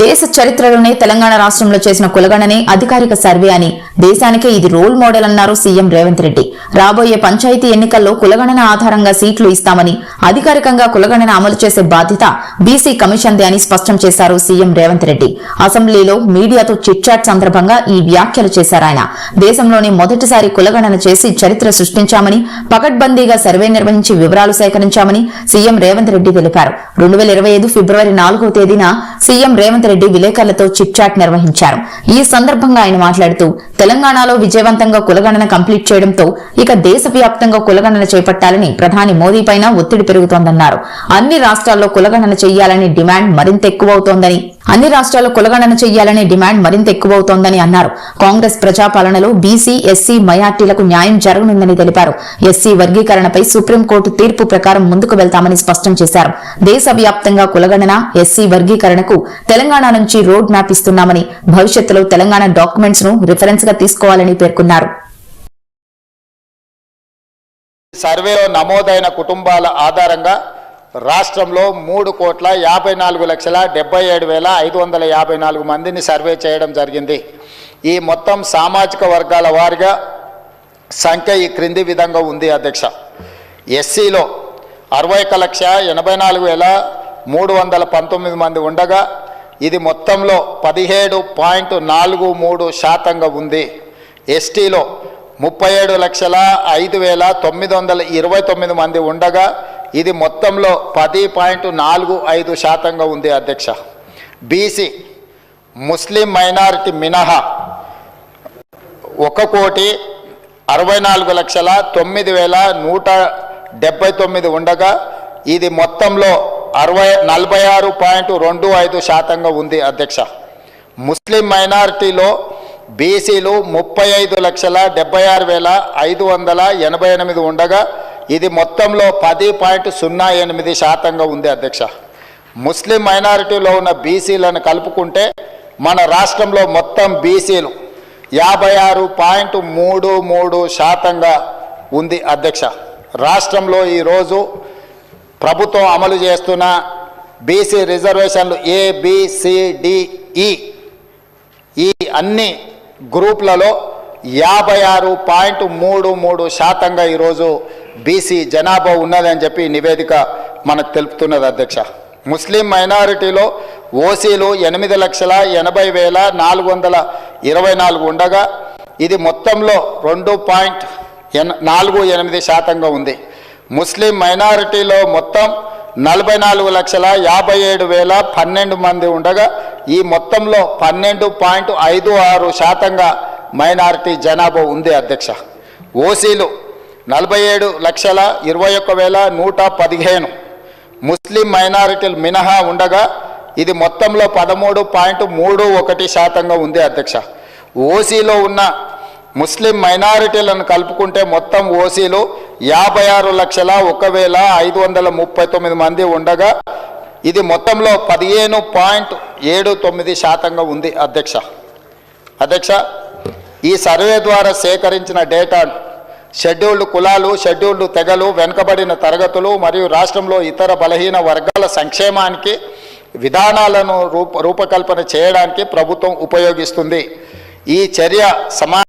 దేశ చరిత్రలోనే తెలంగాణ రాష్ట్రంలో చేసిన కులగణనే అధికారిక సర్వే అని. దేశానికే ఇది రోల్ మోడల్ అన్నారు సీఎం రేవంత్ రెడ్డి. రాబోయే పంచాయతీ ఎన్నికల్లో కులగణన ఆధారంగా సీట్లు ఇస్తామని అధికారికంగా కులగణన అమలు చేసే బాధ్యత బీసీ కమిషన్దే అని స్పష్టం చేశారు సీఎం రేవంత్ రెడ్డి. అసెంబ్లీలో మీడియాతో చిట్చాట్ సందర్భంగా ఈ వ్యాఖ్యలు చేశారాయన దేశంలోనే మొదటిసారి కులగణన చేసి చరిత్ర సృష్టించామని పకడ్బందీగా సర్వే నిర్వహించి వివరాలు సేకరించామని సీఎం రేవంత్ రెడ్డి తెలిపారు. రెండు వేల ఇరవై ఐదు ఫిబ్రవరి నాలుగో తేదీన సీఎం రేవంత్ రెడ్డి విలేకరులతో చిట్చాట్ నిర్వహించారు. ఈ సందర్భంగా ఆయన మాట్లాడుతూ తెలంగాణలో విజయవంతంగా కులగణన కంప్లీట్ చేయడంతో ఇక దేశవ్యాప్తంగా కులగణన చేపట్టాలని ప్రధాని మోదీ పైన ఒత్తిడి పెరుగుతోందన్నారు. అన్ని రాష్ట్రాల్లో కులగణన చేయాలని డిమాండ్ మరింత ఎక్కువవుతోందని అన్ని రాష్ట్రాల్లో కులగణన చేయాలనే డిమాండ్ మరింత ఎక్కువవుతోందని అన్నారు. కాంగ్రెస్ ప్రజాపాలనలో బీసీ ఎస్సీ మైనార్టీలకు న్యాయం జరగనుందని తెలిపారు. ఎస్సీ వర్గీకరణపై సుప్రీంకోర్టు తీర్పు ప్రకారం ముందుకు వెళ్తామని స్పష్టం చేశారు. దేశవ్యాప్తంగా కులగణన ఎస్సీ వర్గీకరణకు తెలంగాణ తెలంగాణ నుంచి రోడ్ మ్యాప్ ఇస్తున్నామని భవిష్యత్తులో తెలంగాణ డాక్యుమెంట్స్ను రిఫరెన్స్గా తీసుకోవాలని పేర్కొన్నారు. సర్వేలో నమోదైన కుటుంబాల ఆధారంగా రాష్ట్రంలో మూడు కోట్ల యాభై నాలుగు లక్షల డెబ్బై ఏడు వేల ఐదు వందల యాభై నాలుగు మందిని సర్వే చేయడం జరిగింది. ఈ మొత్తం సామాజిక వర్గాల వారిగా సంఖ్య ఈ క్రింది విధంగా ఉంది అధ్యక్ష. ఎస్సీలో అరవై ఒక లక్ష ఎనభై నాలుగు వేల మూడు వందల పంతొమ్మిది మంది ఉండగా ఇది మొత్తంలో పదిహేడు పాయింట్ నాలుగు మూడు శాతంగా ఉంది. ఎస్టీలో ముప్పై ఏడు లక్షల ఐదు వేల తొమ్మిది వందల ఇరవై తొమ్మిది మంది ఉండగా ఇది మొత్తంలో పది పాయింట్ నాలుగు ఐదు శాతంగా ఉంది అధ్యక్ష. బీసీ ముస్లిం మైనారిటీ మినహా ఒక కోటి అరవై నాలుగు లక్షల తొమ్మిది వేల నూట డెబ్బై తొమ్మిది ఉండగా ఇది మొత్తంలో అరవై నలభై ఆరు పాయింట్ రెండు ఐదు శాతంగా ఉంది అధ్యక్ష. ముస్లిం మైనారిటీలో బీసీలు ముప్పై ఐదు లక్షల డెబ్బై ఆరు వేల ఐదు వందల ఎనభై ఎనిమిది ఉండగా ఇది మొత్తంలో పది పాయింట్ సున్నా ఎనిమిది శాతంగా ఉంది అధ్యక్ష. ముస్లిం మైనారిటీలో ఉన్న బీసీలను కలుపుకుంటే మన రాష్ట్రంలో మొత్తం బీసీలు యాభై ఆరు పాయింట్ మూడు మూడు శాతంగా ఉంది అధ్యక్ష. రాష్ట్రంలో ఈరోజు ప్రభుత్వం అమలు చేస్తున్న బీసీ రిజర్వేషన్లు ఏ ఈ ఈ అన్ని గ్రూప్లలో యాభై ఆరు పాయింట్ మూడు మూడు శాతంగా ఈరోజు బీసీ జనాభా ఉన్నదని చెప్పి నివేదిక మనకు తెలుపుతున్నది అధ్యక్ష. ముస్లిం మైనారిటీలో ఓసీలు ఎనిమిది లక్షల ఎనభై వేల నాలుగు వందల ఇరవై నాలుగు ఉండగా ఇది మొత్తంలో రెండు పాయింట్ ఎన్ నాలుగు ఎనిమిది శాతంగా ఉంది. ముస్లిం మైనారిటీలో మొత్తం నలభై నాలుగు లక్షల యాభై ఏడు వేల పన్నెండు మంది ఉండగా ఈ మొత్తంలో పన్నెండు పాయింట్ ఐదు ఆరు శాతంగా మైనారిటీ జనాభా ఉంది అధ్యక్ష. ఓసీలు నలభై ఏడు లక్షల ఇరవై ఒక్క వేల నూట పదిహేను. ముస్లిం మైనారిటీలు మినహా ఉండగా ఇది మొత్తంలో పదమూడు పాయింట్ మూడు ఒకటి శాతంగా ఉంది అధ్యక్ష. ఓసీలో ఉన్న ముస్లిం మైనారిటీలను కలుపుకుంటే మొత్తం ఓసీలు యాభై ఆరు లక్షల ఒక వేల ఐదు వందల ముప్పై తొమ్మిది మంది ఉండగా ఇది మొత్తంలో పదిహేను పాయింట్ ఏడు తొమ్మిది శాతంగా ఉంది అధ్యక్ష. అధ్యక్ష ఈ సర్వే ద్వారా సేకరించిన డేటా షెడ్యూల్డ్ కులాలు షెడ్యూల్డ్ తెగలు వెనుకబడిన తరగతులు మరియు రాష్ట్రంలో ఇతర బలహీన వర్గాల సంక్షేమానికి విధానాలను రూప రూపకల్పన చేయడానికి ప్రభుత్వం ఉపయోగిస్తుంది. ఈ చర్య సమా